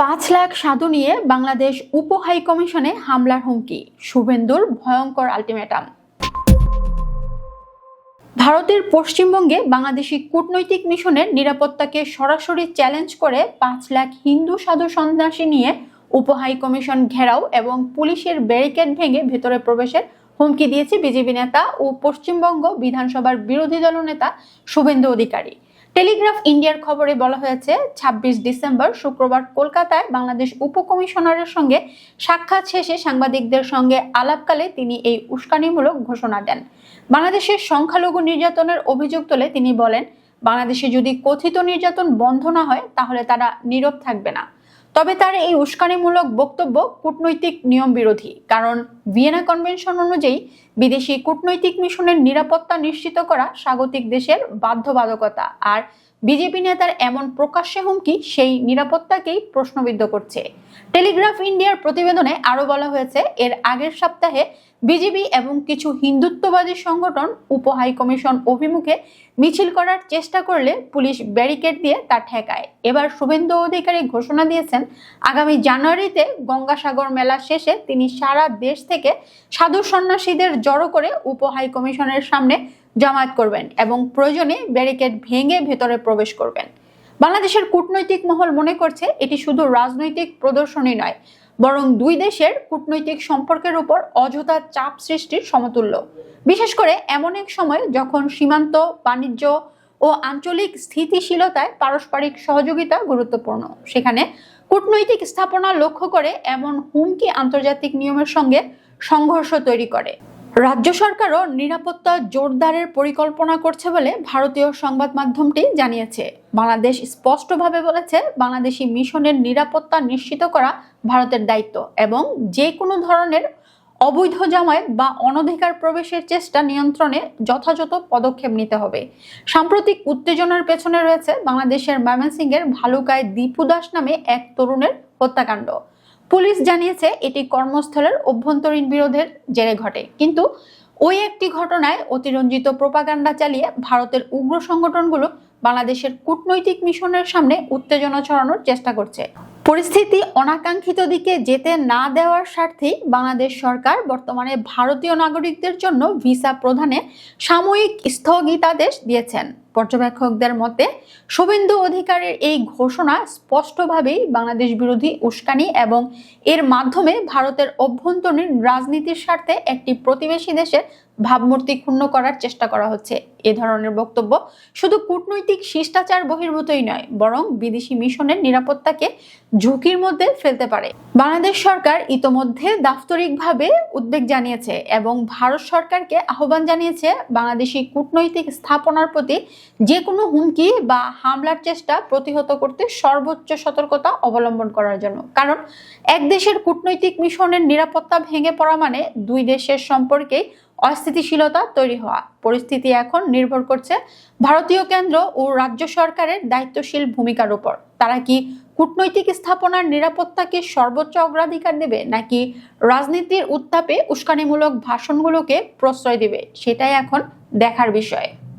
পাঁচ লাখ সাধু নিয়ে বাংলাদেশ উপ হাই কমিশনে হামলার হুমকি। শুভেন্দুর ভয়ঙ্কর আলটিমেটাম। ভারতের পশ্চিমবঙ্গে বাংলাদেশি কূটনৈতিক মিশনের নিরাপত্তাকে সরাসরি চ্যালেঞ্জ করে পাঁচ লাখ হিন্দু সাধু সন্ন্যাসী নিয়ে উপ হাই কমিশন ঘেরাও এবং পুলিশের ব্যারিকেড ভেঙে ভেতরে প্রবেশের হুমকি দিয়েছে বিজেপি নেতা ও পশ্চিমবঙ্গ বিধানসভার বিরোধী দলনেতা শুভেন্দু অধিকারী। টেলিগ্রাফ ইন্ডিয়ার খবরে বলা হয়েছে ২৬ ডিসেম্বর শুক্রবার কলকাতায় বাংলাদেশ উপকমিশনারের সঙ্গে সাক্ষাৎ শেষে সাংবাদিকদের সঙ্গে আলাপকালে তিনি এই উস্কানিমূলক ঘোষণা দেন। বাংলাদেশের সংখ্যালঘু নির্যাতনের অভিযোগ তুলে তিনি বলেন, বাংলাদেশে যদি কথিত নির্যাতন বন্ধ না হয়, তাহলে তারা নীরব থাকবে না। তবে তার এই উস্কানিমূলক বক্তব্য কূটনৈতিক নিয়ম বিরোধী, কারণ ভিয়েনা কনভেনশন অনুযায়ী বিদেশি কূটনৈতিক মিশনের নিরাপত্তা নিশ্চিত করা স্বাগতিক দেশের বাধ্যবাধকতা। আর বিজেপি নেতার এমন প্রকাশ্যে হুমকি সেই নিরাপত্তাকেই প্রশ্নবিদ্ধ করছে। টেলিগ্রাফ ইন্ডিয়ার প্রতিবেদনে আরও বলা হয়েছে, এর আগের সপ্তাহে বিজেপি এবং কিছু হিন্দুত্ববাদী সংগঠন উপ হাই কমিশন অভিমুখে মিছিল করার চেষ্টা করলে পুলিশ ব্যারিকেড দিয়ে তা ঠেকায়। এবার শুভেন্দু অধিকারী ঘোষণা দিয়েছেন, আগামী জানুয়ারিতে গঙ্গাসাগর মেলা শেষে তিনি সারা দেশ থেকে সাধু সন্ন্যাসীদের জড়ো করে উপ হাই কমিশনের সামনে জমায়েত করবেন এবং প্রয়োজনে ব্যারিকেড ভেঙে ভেতরে প্রবেশ করবেন। বাংলাদেশের কূটনৈতিক মহল মনে করছে এটি শুধু রাজনৈতিক প্রদর্শনী নয়, বরং দুই দেশের কূটনৈতিক সম্পর্কের উপর অযথা চাপ সৃষ্টির সমতুল্য। বিশেষ করে এমন এক সময় যখন সীমান্ত, বাণিজ্য ও আঞ্চলিক স্থিতিশীলতায় পারস্পরিক সহযোগিতা গুরুত্বপূর্ণ। সেখানে কূটনৈতিক স্থাপনা লক্ষ্য করে এমন হুমকি আন্তর্জাতিক নিয়মের সঙ্গে সংঘর্ষ তৈরি করে। রাজ্য সরকারও নিরাপত্তা জোরদারের পরিকল্পনা করছে বলে ভারতীয় সংবাদ মাধ্যমটি জানিয়েছে। বাংলাদেশ স্পষ্টভাবে বলেছে, বাংলাদেশি মিশনের নিরাপত্তা নিশ্চিত করা ভারতের দায়িত্ব এবং যে কোনো ধরনের অবৈধ জামায়াত বা অনধিকার প্রবেশের চেষ্টা নিয়ন্ত্রণে যথাযথ পদক্ষেপ নিতে হবে। সাম্প্রতিক উত্তেজনার পেছনে রয়েছে বাংলাদেশের ময়মনসিংহের ভালুকায় দীপু দাস নামে এক তরুণের হত্যাকাণ্ড। পুলিশ জানিয়েছে এটি কর্মস্থলের অভ্যন্তরীণ বিরোধের জেরে ঘটে। কিন্তু ওই একটি ঘটনায় অতিরঞ্জিত প্রোপাগান্ডা চালিয়ে ভারতের উগ্র সংগঠনগুলো বাংলাদেশের কূটনৈতিক মিশনের সামনে উত্তেজনা ছড়ানোর চেষ্টা করছে। পরিস্থিতি অনাকাঙ্ক্ষিত দিকে যেতে না দেওয়ার স্বার্থেই বাংলাদেশ সরকার বর্তমানে ভারতীয় নাগরিকদের জন্য ভিসা প্রদানে সাময়িক স্থগিতাদেশ দিয়েছেন। পর্যবেক্ষকদের মতে, শুভেন্দু অধিকারের এই ঘোষণা স্পষ্টভাবেই বাংলাদেশ বিরোধী উস্কানি এবং এর মাধ্যমে ভারতের অভ্যন্তরীণ রাজনীতির স্বার্থে একটি প্রতিবেশী দেশের ভাবমূর্তি ক্ষুণ্ণ করার চেষ্টা করা হচ্ছে। এ ধরনের বক্তব্য শুধু কূটনৈতিক শিষ্টাচার বহির্ভূতই নয়, বরং বিদেশি মিশনের নিরাপত্তাকে ঝুঁকির মধ্যে ফেলতে পারে। বাংলাদেশ সরকার ইতোমধ্যে দাপ্তরিকভাবে উদ্বেগ জানিয়েছে এবং ভারত সরকারকে আহ্বান জানিয়েছে বাংলাদেশি কূটনৈতিক স্থাপনার প্রতি যে কোনো হুমকি বা হামলার চেষ্টা প্রতিহত করতে সর্বোচ্চ সতর্কতা অবলম্বন করার জন্য। কারণ, এক দেশের কূটনৈতিক মিশনের নিরাপত্তা ভেঙে পড়া মানে দুই দেশের সম্পর্কে অস্থিতিশীলতা তৈরি হওয়া। পরিস্থিতি এখন নির্ভর করছে ভারতীয় কেন্দ্র ও রাজ্য সরকারের দায়িত্বশীল ভূমিকার উপর। তারা কি কূটনৈতিক স্থাপনার নিরাপত্তাকে সর্বোচ্চ অগ্রাধিকার দেবে, নাকি রাজনীতির উত্তাপে উস্কানিমূলক ভাষণগুলোকে প্রশ্রয় দেবে, সেটাই এখন দেখার বিষয়।